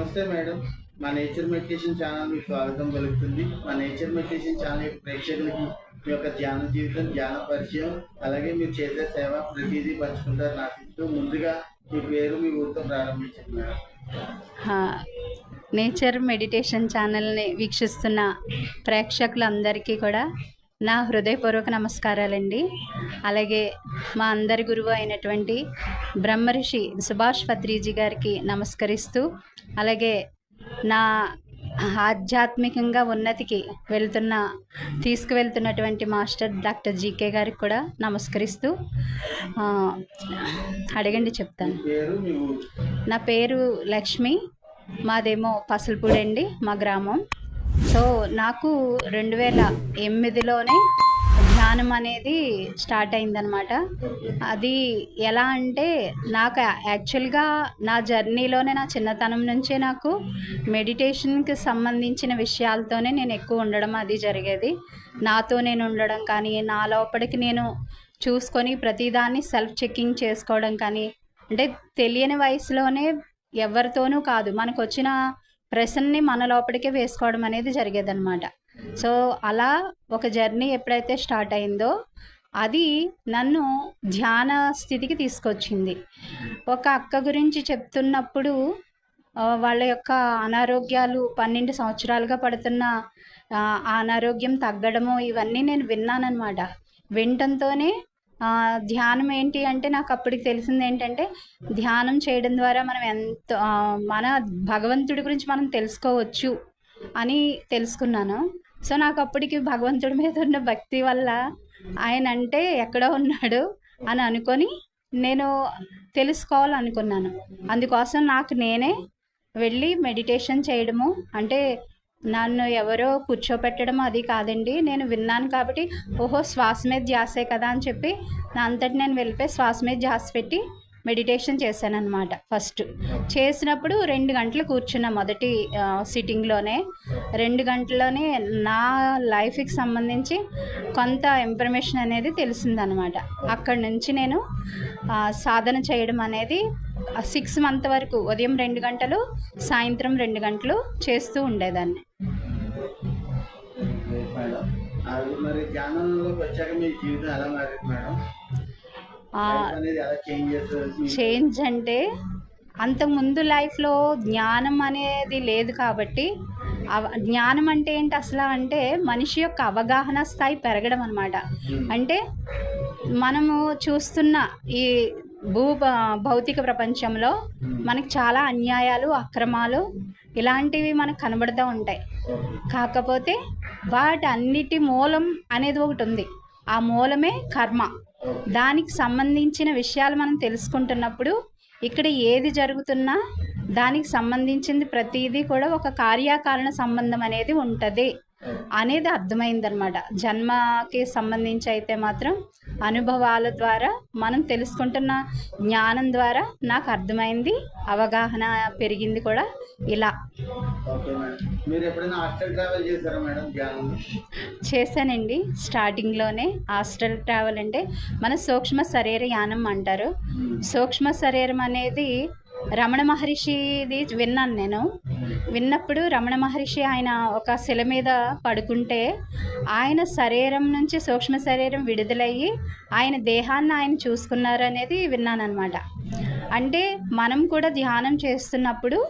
నమస్తే మేడం. మా nature meditation channel మీకు స్వాగతం కలుగుతుంది మా నేచర్ మెడిటేషన్ ఛానల్ యొక్క ప్రేక్షకులకి మీ యొక్క ధ్యాన జీవితం ధ్యాన పరిచయం అలాగే మీరు చేసే సేవ ప్రతిదీ పంచుకుంటారు. ఆశిస్తూ ముందుగా మీ పేరు మీ ఊరితో ప్రారంభించండి మేడం. నేచర్ మెడిటేషన్ ఛానల్ని వీక్షిస్తున్న ప్రేక్షకులందరికీ కూడా నా హృదయపూర్వక నమస్కారాలండి. అలాగే మా అందరి గురువు అయినటువంటి బ్రహ్మర్షి సుభాష్ పత్రిజీ గారికి నమస్కరిస్తూ అలాగే నా ఆధ్యాత్మికంగా ఉన్నతికి వెళ్తున్న తీసుకువెళ్తున్నటువంటి మాస్టర్ డాక్టర్ జీకే గారికి కూడా నమస్కరిస్తూ అడగండి చెప్తాను. నా పేరు లక్ష్మి మాదేమో పసలపూడి అండి మా గ్రామం. సో నాకు రెండు వేల ఎనిమిదిలోనే ధ్యానం అనేది స్టార్ట్ అయిందనమాట అది ఎలా అంటే నాకు యాక్చువల్గా నా జర్నీలోనే నా చిన్నతనం నుంచే నాకు మెడిటేషన్కి సంబంధించిన విషయాలతోనే నేను ఎక్కువ ఉండడం అది జరిగేది. నాతో నేను ఉండడం కానీ నా లోపలికి నేను చూసుకొని ప్రతిదాన్ని సెల్ఫ్ చెకింగ్ చేసుకోవడం కానీ అంటే తెలియని వయసులోనే ఎవరితోనూ కాదు. మనకు వచ్చిన ప్రశ్నని మన లోపలికే వేసుకోవడం అనేది జరిగేదన్నమాట. సో అలా ఒక జర్నీ ఎప్పుడైతే స్టార్ట్ అయిందో అది నన్ను ధ్యాన స్థితికి తీసుకొచ్చింది. ఒక అక్క గురించి చెప్తున్నప్పుడు వాళ్ళ యొక్క అనారోగ్యాలు పన్నెండు సంవత్సరాలుగా పడుతున్న ఆ, అనారోగ్యం తగ్గడము ఇవన్నీ నేను విన్నానమాట వినటంతోనే ధ్యానం ఏంటి అంటే నాకు అప్పటికి తెలిసింది ఏంటంటే ధ్యానం చేయడం ద్వారా మనం ఎంత మన భగవంతుడి గురించి మనం తెలుసుకోవచ్చు అని తెలుసుకున్నాను. సో నాకు అప్పటికి భగవంతుడి మీద ఉన్న భక్తి వల్ల ఆయన అంటే ఎక్కడో ఉన్నాడు అని అనుకొని నేను తెలుసుకోవాలనుకున్నాను. అందుకోసం నాకు నేనే వెళ్ళి మెడిటేషన్ చేయడము అంటే నన్ను ఎవరో కూర్చోపెట్టడం అది కాదండి. నేను విన్నాను కాబట్టి ఓహో శ్వాస మీద ధ్యాసే కదా అని చెప్పి నా అంతటి నేను వెళ్ళిపోయి శ్వాస మీద ధ్యాస పెట్టి మెడిటేషన్ చేశాను అనమాట ఫస్ట్. చేసినప్పుడు రెండు గంటలు కూర్చున్న మొదటి సిట్టింగ్లోనే రెండు గంటల్లోనే నా లైఫ్కి సంబంధించి కొంత ఇన్ఫర్మేషన్ అనేది తెలిసిందనమాట అక్కడి నుంచి నేను సాధన చేయడం అనేది సిక్స్ మంత్ వరకు ఉదయం రెండు గంటలు సాయంత్రం రెండు గంటలు చేస్తూ ఉండేదాన్ని. మరి వచ్చాక మీ జీవితం ఎలా మారింది మేడం? చేంజ్ అంటే అంతకుముందు లైఫ్లో జ్ఞానం అనేది లేదు కాబట్టి అవ- జ్ఞానం అంటే ఏంటి అసలు అంటే మనిషి యొక్క అవగాహన స్థాయి పెరగడం అనమాట అంటే మనము చూస్తున్న ఈ భూ భౌతిక ప్రపంచంలో మనకి చాలా అన్యాయాలు అక్రమాలు ఇలాంటివి మనకు కనబడుతూ ఉంటాయి. కాకపోతే వాటి అన్నిటి మూలం అనేది ఒకటి ఉంది. ఆ మూలమే కర్మ. దానికి సంబంధించిన విషయాలు మనం తెలుసుకుంటున్నప్పుడు ఇక్కడ ఏది జరుగుతున్నా దానికి సంబంధించింది ప్రతిదీ కూడా ఒక కార్యకారణ సంబంధం అనేది ఉంటుంది. అనేది అర్థమైందనమాట జన్మకి సంబంధించి అయితే మాత్రం అనుభవాల ద్వారా మనం తెలుసుకుంటున్న జ్ఞానం ద్వారా నాకు అర్థమైంది అవగాహన పెరిగింది కూడా ఇలా. చేశానండి. స్టార్టింగ్లోనే హాస్టల్ ట్రావెల్ అంటే మన సూక్ష్మ శరీర యానం అంటారు. సూక్ష్మ శరీరం అనేది రమణ మహర్షిది విన్నాను నేను. విన్నప్పుడు రమణ మహర్షి ఆయన ఒక శిల మీద పడుకుంటే ఆయన శరీరం నుంచి సూక్ష్మ శరీరం విడుదలయ్యి ఆయన దేహాన్ని ఆయన చూసుకున్నారు అనేది విన్నాను అనమాట అంటే మనం కూడా ధ్యానం చేస్తున్నప్పుడు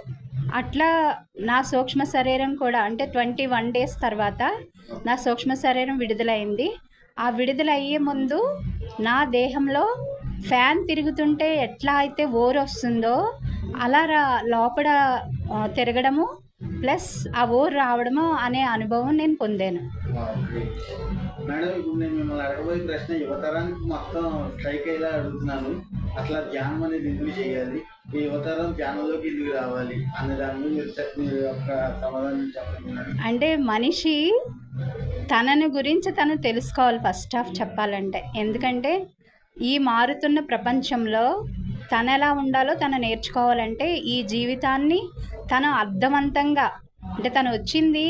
అట్లా నా సూక్ష్మ శరీరం కూడా అంటే ట్వంటీ వన్ డేస్ తర్వాత నా సూక్ష్మ శరీరం విడుదలైంది. ఆ విడుదల అయ్యే ముందు నా దేహంలో ఫ్యాన్ తిరుగుతుంటే ఎట్లా అయితే ఓరు వస్తుందో అలా రా లోపల తిరగడము ప్లస్ ఆ ఓరు రావడము అనే అనుభవం నేను పొందాను. మేడం ఇప్పుడు నేను మిమ్మల్ని అడగబోయే ప్రశ్న యువతరానికి మొత్తం స్ట్రైక్ అయ్యేలా అడుగుతున్నాను. అసలు ధ్యానం అనేది ఎందుకు చేయాలి? ఈ యువతరం ధ్యానంలోకి ఎందుకు రావాలి? అనే దాని మీరు యొక్క సమాధానం చెప్పండి. అంటే మనిషి తనను గురించి తను తెలుసుకోవాలి ఫస్ట్ ఆఫ్ చెప్పాలంటే. ఎందుకంటే ఈ మారుతున్న ప్రపంచంలో తను ఎలా ఉండాలో తను నేర్చుకోవాలంటే ఈ జీవితాన్ని తను అర్థవంతంగా అంటే తను వచ్చింది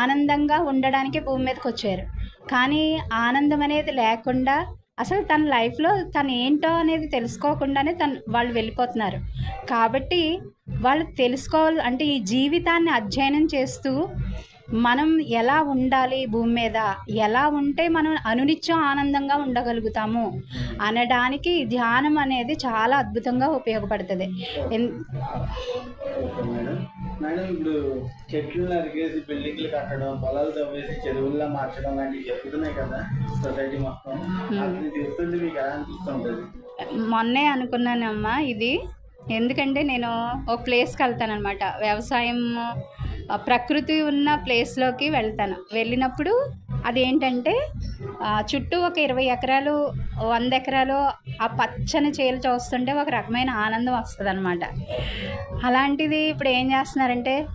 ఆనందంగా ఉండడానికి భూమి మీదకి వచ్చారు. కానీ ఆనందం అనేది లేకుండా అసలు తన లైఫ్లో తను ఏంటో అనేది తెలుసుకోకుండానే తను వాళ్ళు వెళ్ళిపోతున్నారు. కాబట్టి వాళ్ళు తెలుసుకోవాలి అంటే ఈ జీవితాన్ని అధ్యయనం చేస్తూ మనం ఎలా ఉండాలి భూమి మీద? ఎలా ఉంటే మనం అనునిత్యం ఆనందంగా ఉండగలుగుతాము? అనడానికి ధ్యానం అనేది చాలా అద్భుతంగా ఉపయోగపడుతుంది. మేడం ఇప్పుడు చెట్లు నరికేసి బిల్డింగ్లు కట్టడం పొలాలు తవ్వేసి చెరువుల్లా మార్చడం లాంటివి జరుగుతున్నాయి కదా సొసైటీ మొత్తం. చూస్తుంటే మీకు ఎలా అనిపిస్తుంటది? మొన్నే అనుకున్నానమ్మా ఇది. ఎందుకంటే నేను ఒక ప్లేస్కి వెళ్తాను అనమాట వ్యవసాయం ప్రకృతి ఉన్న ప్లేస్లోకి వెళ్తాను. వెళ్ళినప్పుడు అదేంటంటే చుట్టూ ఒక ఇరవై ఎకరాలు వంద ఎకరాలు ఆ పచ్చని చేలు చూస్తుంటే ఒక రకమైన ఆనందం వస్తుంది అనమాట అలాంటిది ఇప్పుడు ఏం చేస్తున్నారంటే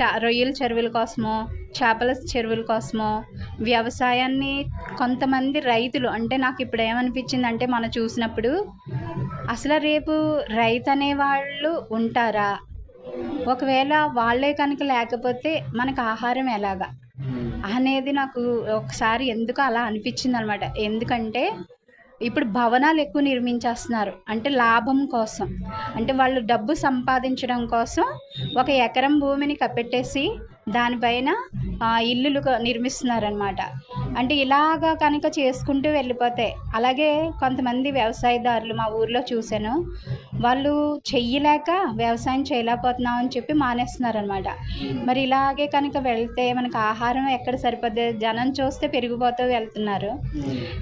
చా రొయ్యల చెరువుల కోసమో చేపల చెరువుల కోసమో వ్యవసాయాన్ని కొంతమంది రైతులు అంటే నాకు ఇప్పుడు ఏమనిపించింది అంటే మనం చూసినప్పుడు అసలు రేపు రైతు అనేవాళ్ళు ఉంటారా? ఒకవేళ వాళ్ళే కనుక లేకపోతే మనకు ఆహారం ఎలాగా? అనేది నాకు ఒకసారి ఎందుకు అలా అనిపించింది అనమాట ఎందుకంటే ఇప్పుడు భవనాలు ఎక్కువ నిర్మించేస్తున్నారు. అంటే లాభం కోసం. అంటే వాళ్ళు డబ్బు సంపాదించడం కోసం ఒక ఎకరం భూమిని కప్పెట్టేసి దానిపైన ఇల్లులు నిర్మిస్తున్నారనమాట. అంటే ఇలాగా కనుక చేసుకుంటూ వెళ్ళిపోతే అలాగే కొంతమంది వ్యవసాయదారులు మా ఊర్లో చూశాను. వాళ్ళు చెయ్యలేక వ్యవసాయం చేయలేకపోతున్నాం అని చెప్పి మానేస్తున్నారనమాట మరి ఇలాగే కనుక వెళ్తే మనకు ఆహారం ఎక్కడ సరిపోద్ది? జనం చూస్తే పెరిగిపోతూ వెళ్తున్నారు.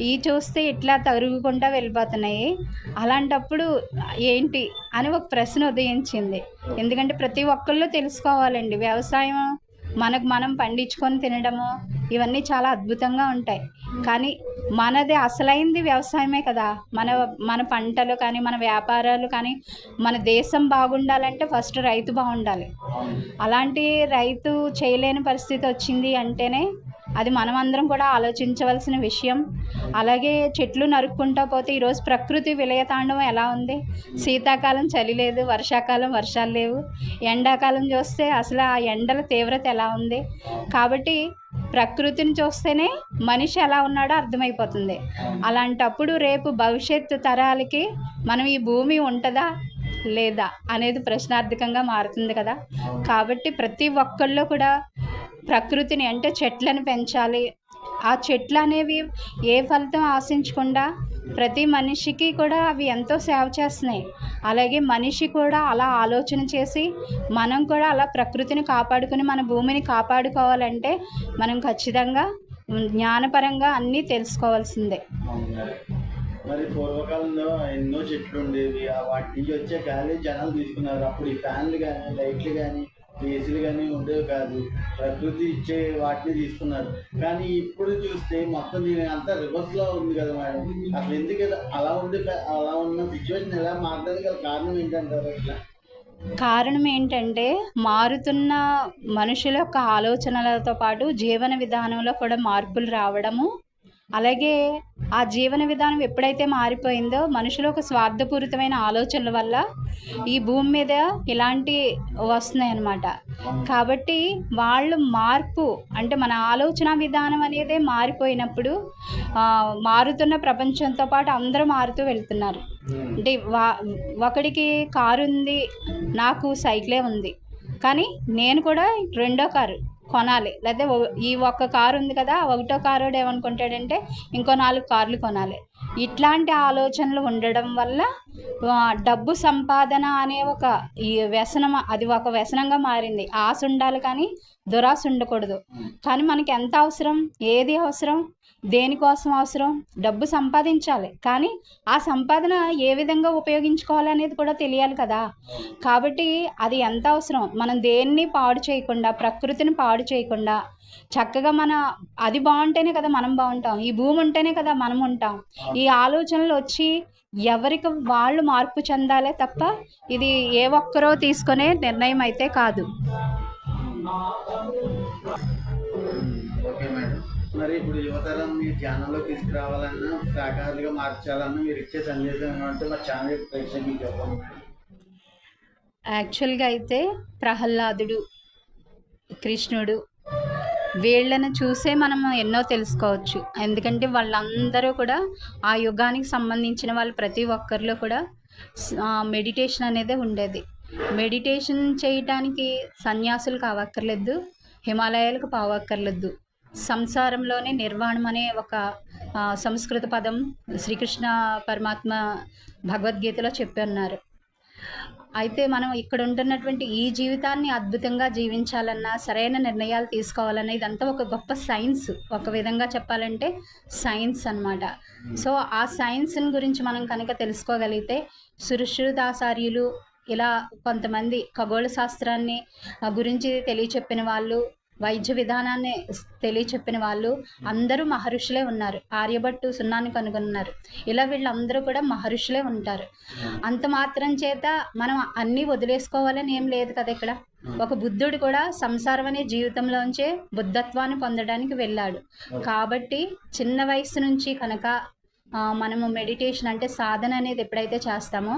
ఈ చూస్తే ఇట్లా తరుగుకుంటా వెళ్ళిపోతున్నాయి. అలాంటప్పుడు ఏంటి అని ఒక ప్రశ్న ఉదయించింది. ఎందుకంటే ప్రతి ఒక్కళ్ళు తెలుసుకోవాలండి. వ్యవసాయం మనకు మనం పండించుకొని తినడము ఇవన్నీ చాలా అద్భుతంగా ఉంటాయి. కానీ మనది అసలైంది వ్యవసాయమే కదా. మన మన పంటలు కానీ మన వ్యాపారాలు కానీ మన దేశం బాగుండాలంటే ఫస్ట్ రైతు బాగుండాలి. అలాంటి రైతు చేయలేని పరిస్థితి వచ్చింది అంటేనే అది మనం అందరం కూడా ఆలోచించవలసిన విషయం. అలాగే చెట్లు నరుక్కుంటా పోతే ఈరోజు ప్రకృతి విలయతాండవం ఎలా ఉంది? శీతాకాలం చలి లేదు వర్షాకాలం వర్షాలు లేవు. ఎండాకాలం చూస్తే అసలు ఆ ఎండల తీవ్రత ఎలా ఉంది? కాబట్టి ప్రకృతిని చూస్తేనే మనిషి ఎలా ఉన్నాడో అర్థమైపోతుంది. అలాంటప్పుడు రేపు భవిష్యత్తు తరాలకి మనం ఈ భూమి ఉంటుందా లేదా అనేది ప్రశ్నార్థకంగా మారుతుంది కదా. కాబట్టి ప్రతి ఒక్కళ్ళు కూడా ప్రకృతిని అంటే చెట్లను పెంచాలి ఆ చెట్లు అనేవి ఏ ఫలితం ఆశించకుండా ప్రతి మనిషికి కూడా అవి ఎంతో సేవ చేస్తున్నాయి. అలాగే మనిషి కూడా అలా ఆలోచన చేసి మనం కూడా అలా ప్రకృతిని కాపాడుకుని మన భూమిని కాపాడుకోవాలంటే మనం ఖచ్చితంగా జ్ఞానపరంగా అన్నీ తెలుసుకోవాల్సిందే. మరి పూర్వకాలంలో ఎన్నో చెట్లు ఉండేవి. వాటి నుంచి వచ్చే గాలి జనాలు తీసుకున్నారు. అప్పుడు ఈ ఫ్యాన్లు కానీ లైట్లు కానీ ఏసీలు కానీ ఉండేవి కాదు. ప్రకృతి ఇచ్చే వాటిని తీసుకున్నారు. కానీ ఇప్పుడు చూస్తే మొత్తం దీని అంతా రివర్స్లో ఉంది కదా మేడం. అసలు ఎందుకు అలా ఉంది అలా ఉన్న సిచ్యువేషన్ ఎలా మారడానికి గల కారణం ఏంటంటారు అట్లా? కారణం ఏంటంటే మారుతున్న మనుషుల యొక్క ఆలోచనలతో పాటు జీవన విధానంలో కూడా మార్పులు రావడము అలాగే ఆ జీవన విధానం ఎప్పుడైతే మారిపోయిందో మనుషులు ఒక స్వార్థపూరితమైన ఆలోచనల వల్ల ఈ భూమి మీద ఇలాంటి వస్తున్నాయి అన్నమాట కాబట్టి వాళ్ళు మార్పు అంటే మన ఆలోచన విధానం అనేది మారిపోయినప్పుడు మారుతున్న ప్రపంచంతో పాటు అందరూ మారుతూ వెళ్తున్నారు. అంటే వా ఒకడికి కారు ఉంది నాకు సైకిలే ఉంది. కానీ నేను కూడా రెండో కారు. కొనాలి. లేకపోతే ఈ ఒక్క కారు ఉంది కదా ఒకటో కారు ఏమనుకుంటాడంటే ఇంకో నాలుగు కార్లు కొనాలి. ఇట్లాంటి ఆలోచనలు ఉండడం వల్ల డబ్బు సంపాదన అనే ఒక ఈ వ్యసనం అది ఒక వ్యసనంగా మారింది. ఆశ ఉండాలి కానీ దురాశ ఉండకూడదు. కానీ మనకి ఎంత అవసరం? ఏది అవసరం? దేనికోసం అవసరం? డబ్బు సంపాదించాలి. కానీ ఆ సంపాదన ఏ విధంగా ఉపయోగించుకోవాలి అనేది కూడా తెలియాలి కదా. కాబట్టి అది ఎంత అవసరం? మనం దేన్ని పాడు చేయకుండా ప్రకృతిని పాడు చేయకుండా చక్కగా మన అది బాగుంటేనే కదా మనం బాగుంటాం. ఈ భూమి ఉంటేనే కదా మనం ఉంటాం. ఈ ఆలోచనలు వచ్చి ఎవరికి వాళ్ళు మార్పు చెందాలే తప్ప ఇది ఏ ఒక్కరో తీసుకునే నిర్ణయం అయితే కాదు. మరి ఇప్పుడు యువతరం మీ ధ్యానంలో తీసుకురావాలన్నా శాఖాహారులుగా మార్చాలన్నా మీరు ఇచ్చే సందేశం ఏమంటే మా ఛానల్ ప్రేక్షకులకు చెప్పండి. యాక్చువల్గా అయితే ప్రహ్లాదుడు కృష్ణుడు వీళ్ళని చూసే మనం ఎన్నో తెలుసుకోవచ్చు. ఎందుకంటే వాళ్ళందరూ కూడా ఆ యుగానికి సంబంధించిన వాళ్ళు ప్రతి ఒక్కరిలో కూడా మెడిటేషన్ అనేది ఉండేది. మెడిటేషన్ చేయటానికి సన్యాసులు కావక్కర్లేదు హిమాలయాలకు పావక్కర్లేదు. సంసారంలోనే నిర్వాణం అనే ఒక సంస్కృత పదం శ్రీకృష్ణ పరమాత్మ భగవద్గీతలో చెప్పన్నారు. అయితే మనం ఇక్కడ ఉంటున్నటువంటి ఈ జీవితాన్ని అద్భుతంగా జీవించాలన్నా సరైన నిర్ణయాలు తీసుకోవాలన్నా ఇదంతా ఒక గొప్ప సైన్స్. ఒక విధంగా చెప్పాలంటే సైన్స్ అన్నమాట. సో ఆ సైన్స్ని గురించి మనం కనుక తెలుసుకోగలిగితే సుశ్రుతాచార్యులు ఇలా కొంతమంది ఖగోళ శాస్త్రాన్ని గురించి తెలియచెప్పిన వాళ్ళు వైద్య విధానాన్ని తెలియచెప్పిన వాళ్ళు అందరూ మహర్షులే ఉన్నారు. ఆర్యభట్టు సున్నాన్ని కనుగొన్నారు. ఇలా వీళ్ళందరూ కూడా మహర్షులే ఉంటారు. అంత మాత్రం చేత మనం అన్నీ వదిలేసుకోవాలని ఏం లేదు కదా ఇక్కడ. ఒక బుద్ధుడు కూడా సంసారం అనే జీవితంలోంచే బుద్ధత్వాన్ని పొందడానికి వెళ్ళాడు. కాబట్టి చిన్న వయసు నుంచి కనుక మనము మెడిటేషన్ అంటే సాధన అనేది ఎప్పుడైతే చేస్తామో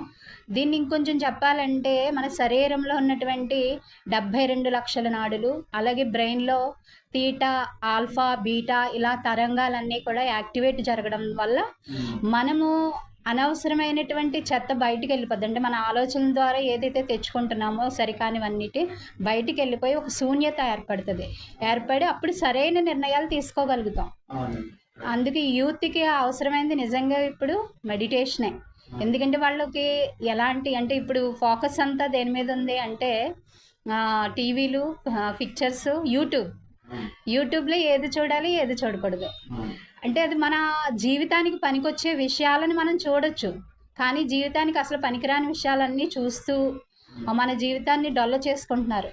దీన్ని ఇంకొంచెం చెప్పాలంటే మన శరీరంలో ఉన్నటువంటి డెబ్భై రెండు లక్షల నాడులు అలాగే బ్రెయిన్లో తీటా ఆల్ఫా బీటా ఇలా తరంగాలన్నీ కూడా యాక్టివేట్ జరగడం వల్ల మనము అనవసరమైనటువంటి చెత్త బయటికి వెళ్ళిపోద్ది. అంటే మన ఆలోచనల ద్వారా ఏదైతే తెచ్చుకుంటున్నామో సరికానివన్నిటి బయటికి వెళ్ళిపోయి ఒక శూన్యత ఏర్పడుతుంది. ఏర్పడి అప్పుడు సరైన నిర్ణయాలు తీసుకోగలుగుతాం. అందుకే యూత్కి అవసరమైంది నిజంగా ఇప్పుడు మెడిటేషనే ఎందుకంటే వాళ్ళకి ఎలాంటి అంటే ఇప్పుడు ఫోకస్ అంతా దేని మీద ఉంది అంటే టీవీలు పిక్చర్స్ యూట్యూబ్ యూట్యూబ్లో ఏది చూడాలి ఏది చూడకూడదు. అంటే అది మన జీవితానికి పనికొచ్చే విషయాలను మనం చూడొచ్చు. కానీ జీవితానికి అసలు పనికిరాని విషయాలన్నీ చూస్తూ మన జీవితాన్ని డొల్ల చేసుకుంటున్నారు.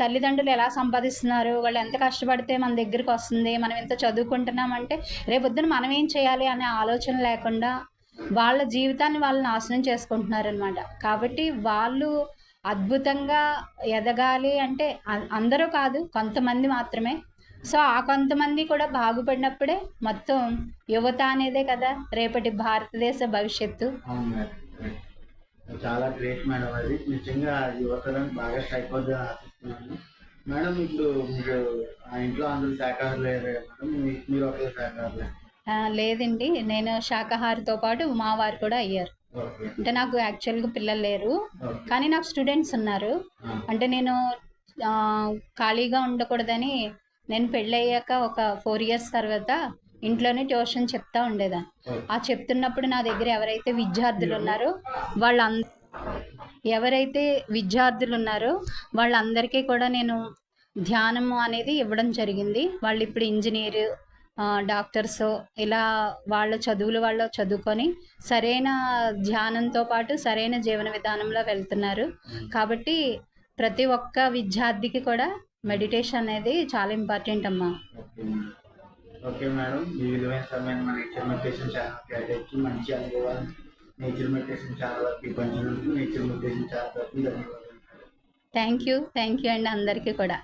తల్లిదండ్రులు ఎలా సంపాదిస్తున్నారు? వాళ్ళు ఎంత కష్టపడితే మన దగ్గరికి వస్తుంది? మనం ఎంత చదువుకుంటున్నామంటే రేపొద్దున మనం ఏం చేయాలి అనే ఆలోచన లేకుండా వాళ్ళ జీవితాన్ని వాళ్ళు నాశనం చేసుకుంటున్నారు అనమాట కాబట్టి వాళ్ళు అద్భుతంగా ఎదగాలి అంటే అందరూ కాదు కొంతమంది మాత్రమే. సో ఆ కొంతమంది కూడా బాగుపడినప్పుడే మొత్తం యువత అనేదే కదా రేపటి భారతదేశ భవిష్యత్తు. చాలా గ్రేట్ మేడం అది. నిజంగా యువతరం బాగా స్ట్రైక్ అవుతుందని ఆశిస్తున్నాను. మేడం ఇప్పుడు మీరు ఆ ఇంట్లో అందరూ శాఖాహారులే మేడం మీరు ఒకరు శాఖాహారులే లేదండి. నేను శాకాహారితో పాటు మా వారు కూడా అయ్యారు. అంటే నాకు యాక్చువల్గా పిల్లలు లేరు. కానీ నాకు స్టూడెంట్స్ ఉన్నారు. అంటే నేను ఖాళీగా ఉండకూడదని నేను పెళ్ళయ్యాక ఒక ఫోర్ ఇయర్స్ తర్వాత ఇంట్లోనే ట్యూషన్ చెప్తా ఉండేదాన్ని. ఆ చెప్తున్నప్పుడు నా దగ్గర ఎవరైతే విద్యార్థులు ఉన్నారో వాళ్ళంద ఎవరైతే విద్యార్థులు ఉన్నారో వాళ్ళందరికీ కూడా నేను ధ్యానము అనేది ఇవ్వడం జరిగింది. వాళ్ళు ఇప్పుడు ఇంజనీర్ డాక్టర్స్ ఇలా వాళ్ళ చదువులు వాళ్ళు చదువుకొని సరైన ధ్యానంతో పాటు సరైన జీవన విధానంలో వెళ్తున్నారు. కాబట్టి ప్రతి ఒక్క విద్యార్థికి కూడా మెడిటేషన్ అనేది చాలా ఇంపార్టెంట్ అమ్మా. Okay madam. ఓకే మీ విలువైన సమయాన్ని మన నేచర్ మెడిటేషన్ ఛానల్ కేటాయించి మంచి అనుభవాలు నేచర్ మెడిటేషన్ ఛానల్ వరకు పంచినందుకు నేచర్ మెడిటేషన్ ఛానల్ తరఫున ధన్యవాదాలు. Thank you. థ్యాంక్ యూ అండి అందరికీ కూడా.